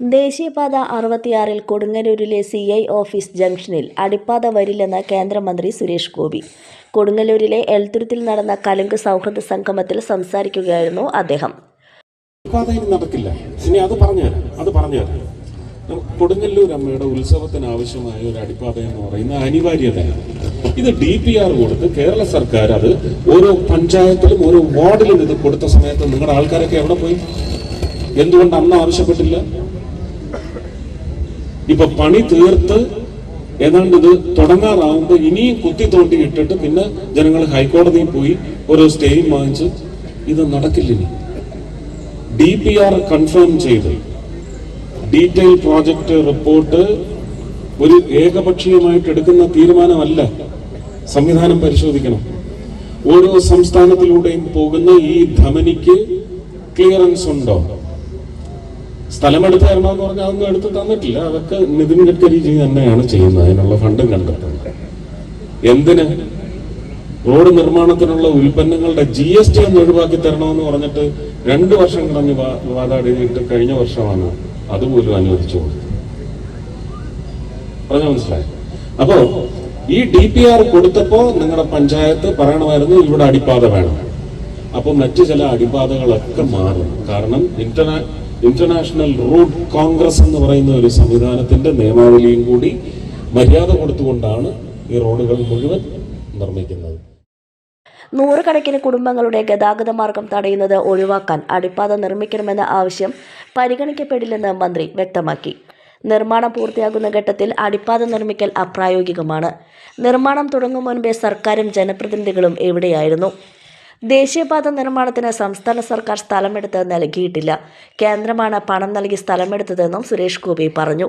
ദേശീയപാത അറുപത്തിയാറിൽ കൊടുങ്ങല്ലൂരിലെ സി ഐ ഓഫീസ് ജംഗ്ഷനിൽ അടിപ്പാത വരില്ലെന്ന് കേന്ദ്രമന്ത്രി സുരേഷ് ഗോപി. കൊടുങ്ങല്ലൂരിലെ എൽത്തുരുത്തിൽ നടന്ന കലുങ്ക് സൗഹൃദ സംഗമത്തിൽ സംസാരിക്കുകയായിരുന്നു അദ്ദേഹം. നടക്കില്ല. ഇനി അത് അത് കൊടുങ്ങല്ലൂർ അമ്മയുടെ ഉത്സവത്തിന് ആവശ്യമായ ഒരു അടിപ്പാത എന്ന് പറയുന്ന അനിവാര്യതയാണ് ഇത് ഡി പി ആർ കൊടുത്ത് കേരള സർക്കാർ അത് ഓരോ പഞ്ചായത്തിലും ഓരോ വാർഡിലും ഇത് കൊടുത്ത സമയത്ത് നിങ്ങളുടെ ആൾക്കാരൊക്കെ എവിടെ പോയി? എന്തുകൊണ്ട് അന്ന് ആവശ്യപ്പെട്ടില്ല? ഇപ്പൊ പണി തീർത്ത് ഏതാണ്ട് ഇത് തുടങ്ങാറാവുമ്പോൾ ഇനിയും കുത്തി തോണ്ടി ഇട്ടിട്ട് പിന്നെ ജനങ്ങൾ ഹൈക്കോടതിയിൽ പോയി ഓരോ സ്റ്റേയും വാങ്ങിച്ച് ഇത് നടക്കില്ല ഡി പി ആർ കൺഫേം ചെയ്ത്. ഡീറ്റെയിൽ പ്രോജക്റ്റ് റിപ്പോർട്ട് ഒരു ഏകപക്ഷീയമായിട്ട് എടുക്കുന്ന തീരുമാനമല്ല. സംവിധാനം പരിശോധിക്കണം. ഓരോ സംസ്ഥാനത്തിലൂടെയും പോകുന്ന ഈ ധമനിക്ക് ക്ലിയറൻസ് ഉണ്ടോ? സ്ഥലമെടുത്ത് തരണമെന്ന് പറഞ്ഞാൽ അതൊന്നും എടുത്ത് തന്നിട്ടില്ല. അതൊക്കെ നിതിൻ ഗഡ്കരി ജി തന്നെയാണ് ചെയ്യുന്നത്. അതിനുള്ള ഫണ്ടും കണ്ടെത്തുന്നത്. എന്തിന്? റോഡ് നിർമ്മാണത്തിനുള്ള ഉൽപ്പന്നങ്ങളുടെ ജി എസ് ടി ഒന്ന് ഒഴിവാക്കി തരണമെന്ന് പറഞ്ഞിട്ട് രണ്ട് വർഷം കഴിഞ്ഞ് വാ- വാതാടിയിട്ട് കഴിഞ്ഞ വർഷമാണ് അതുപോലും അനുവദിച്ചു കൊടുത്തത്. പറഞ്ഞ മനസ്സിലായി? അപ്പോ ഈ ഡി പി ആർ കൊടുത്തപ്പോ നിങ്ങളുടെ പഞ്ചായത്ത് പറയണമായിരുന്നു ഇവിടെ അടിപ്പാത വേണം. അപ്പൊ മറ്റു ചില അടിപ്പാതകളൊക്കെ മാറും. കാരണം ഇന്റർനാ ഇന്റർനാഷണൽ റോഡ് കോൺഗ്രസ് എന്ന് പറയുന്ന ഒരു സംവിധാനത്തിന്റെ നിയമാവലിയും കൂടി മര്യാദ കൊടുത്തുകൊണ്ടാണ് ഈ റോഡുകൾ മുഴുവൻ നിർമ്മിക്കുന്നത്. നൂറുകണക്കിന് കുടുംബങ്ങളുടെ ഗതാഗത മാർഗം തടയുന്നത് ഒഴിവാക്കാൻ അടിപ്പാത നിർമ്മിക്കണമെന്ന ആവശ്യം പരിഗണിക്കപ്പെടില്ലെന്ന് മന്ത്രി വ്യക്തമാക്കി. നിർമ്മാണം പൂർത്തിയാകുന്ന ഘട്ടത്തിൽ അടിപ്പാത നിർമ്മിക്കൽ അപ്രായോഗികമാണ്. നിർമ്മാണം തുടങ്ങും മുൻപേ സർക്കാരും ജനപ്രതിനിധികളും എവിടെയായിരുന്നു? ദേശീയപാത നിർമ്മാണത്തിന് സംസ്ഥാന സർക്കാർ സ്ഥലമെടുത്ത് നൽകിയിട്ടില്ല. കേന്ദ്രമാണ് പണം നൽകി സ്ഥലമെടുത്തതെന്നും സുരേഷ് ഗോപി പറഞ്ഞു.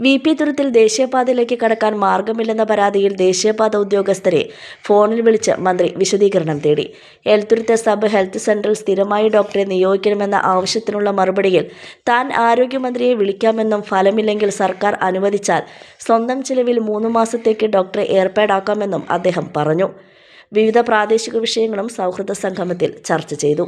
വി പി തുരുത്തിൽ ദേശീയപാതയിലേക്ക് കടക്കാൻ മാർഗമില്ലെന്ന പരാതിയിൽ ദേശീയപാത ഉദ്യോഗസ്ഥരെ ഫോണിൽ വിളിച്ച് മന്ത്രി വിശദീകരണം തേടി. എൽത്തുരുത്തെ സബ് ഹെൽത്ത് സെന്ററിൽ സ്ഥിരമായി ഡോക്ടറെ നിയോഗിക്കണമെന്ന ആവശ്യത്തിനുള്ള മറുപടിയിൽ താൻ ആരോഗ്യമന്ത്രിയെ വിളിക്കാമെന്നും ഫലമില്ലെങ്കിൽ സർക്കാർ അനുവദിച്ചാൽ സ്വന്തം ചിലവിൽ മൂന്ന് മാസത്തേക്ക് ഡോക്ടറെ ഏർപ്പാടാക്കാമെന്നും അദ്ദേഹം പറഞ്ഞു. വിവിധ പ്രാദേശിക വിഷയങ്ങളും സൗഹൃദ സംഗമത്തിൽ ചർച്ച ചെയ്തു